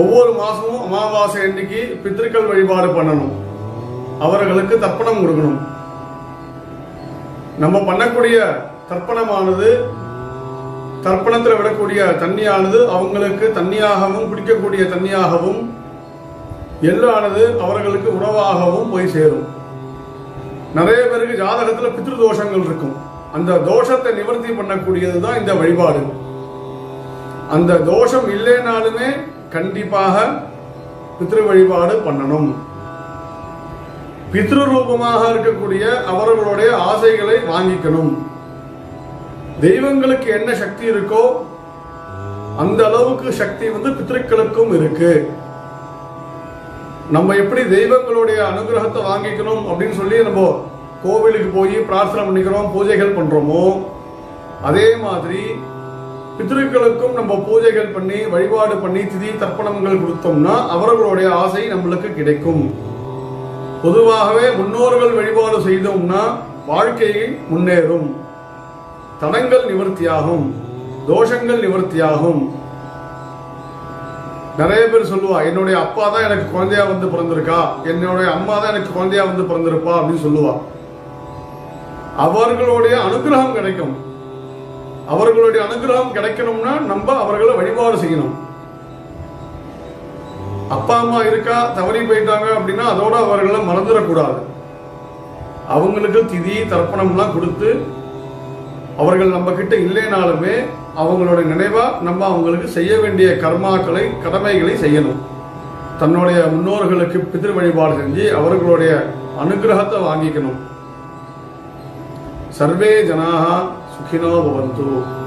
ஒவ்வொரு மாசமும் அமாவாசை அன்னைக்கு பித்திருக்கள் வழிபாடு பண்ணணும். அவர்களுக்கு தர்ப்பணம் கொடுக்கணும். நம்ம பண்ணக்கூடிய தர்ப்பணமானது தர்ப்பணத்தில் விடக்கூடிய தண்ணியானது அவங்களுக்கு தண்ணியாகவும் குடிக்கக்கூடிய தண்ணியாகவும் எள்ளானது அவர்களுக்கு உணவாகவும் போய் சேரும். நிறைய பேருக்கு ஜாதகத்தில் பித்ரு தோஷங்கள் இருக்கும். அந்த தோஷத்தை நிவர்த்தி பண்ணக்கூடியது தான் இந்த வழிபாடு. அந்த தோஷம் இல்லைனாலுமே கண்டிப்பாக பித்ரு வழிபாடு பண்ணணும். பித்ரு ரூபமாக இருக்கக்கூடிய அவர்களுடைய ஆசைகளை வாங்கிக்கணும். தெய்வங்களுக்கு என்ன சக்தி இருக்கோ அந்த அளவுக்கு சக்தி வந்து பித்ருக்களுக்கும் இருக்கு. நம்ம எப்படி தெய்வங்களுடைய அனுகிரகத்தை வாங்கிக்கணும் அப்படின்னு சொல்லி நம்ம கோவிலுக்கு போய் பிரார்த்தனை பண்ணிக்கிறோம் பூஜைகள் பண்றோமோ அதே மாதிரி பித்ருக்களுக்கும் நம்ம பூஜைகள் பண்ணி வழிபாடு பண்ணி திதி தர்ப்பணங்கள் கொடுத்தோம்னா அவர்களுடைய ஆசை நம்மளுக்கு கிடைக்கும். பொதுவாகவே முன்னோர்கள் வழிபாடு செய்தோம்னா வாழ்க்கையில் முன்னேறும். தடங்கள் நிவர்த்தியாகும். தோஷங்கள் நிவர்த்தியாகும். நிறைய பேர் சொல்லுவா என்னுடைய அப்பா தான் எனக்கு குழந்தையா வந்து பிறந்திருக்கா? என்னுடைய அம்மா தான் எனக்கு குழந்தையா வந்து பிறந்திருப்பா? அப்படின்னு சொல்லுவா. அவர்களுடைய அனுகிரகம் கிடைக்கும். அவர்களுடைய அனுகிரகம் கிடைக்கணும்னா நம்ம அவர்களை வழிபாடு செய்யணும். அப்பா அம்மா இருக்கா தவறி போயிட்டாங்க அப்படின்னா அதோட அவர்களை மறந்துடக்கூடாது. அவங்களுக்கு திதி தர்ப்பணம்லாம் கொடுத்து அவர்கள் நம்ம கிட்ட இல்லைனாலுமே அவங்களோட நினைவா நம்ம அவங்களுக்கு செய்ய வேண்டிய கர்மாக்களை கடமைகளை செய்யணும். தன்னுடைய முன்னோர்களுக்கு பிதிர் வழிபாடு செஞ்சு அவர்களுடைய அனுகிரகத்தை வாங்கிக்கணும். சர்வே ஜனாக 좋게 나와 먹어도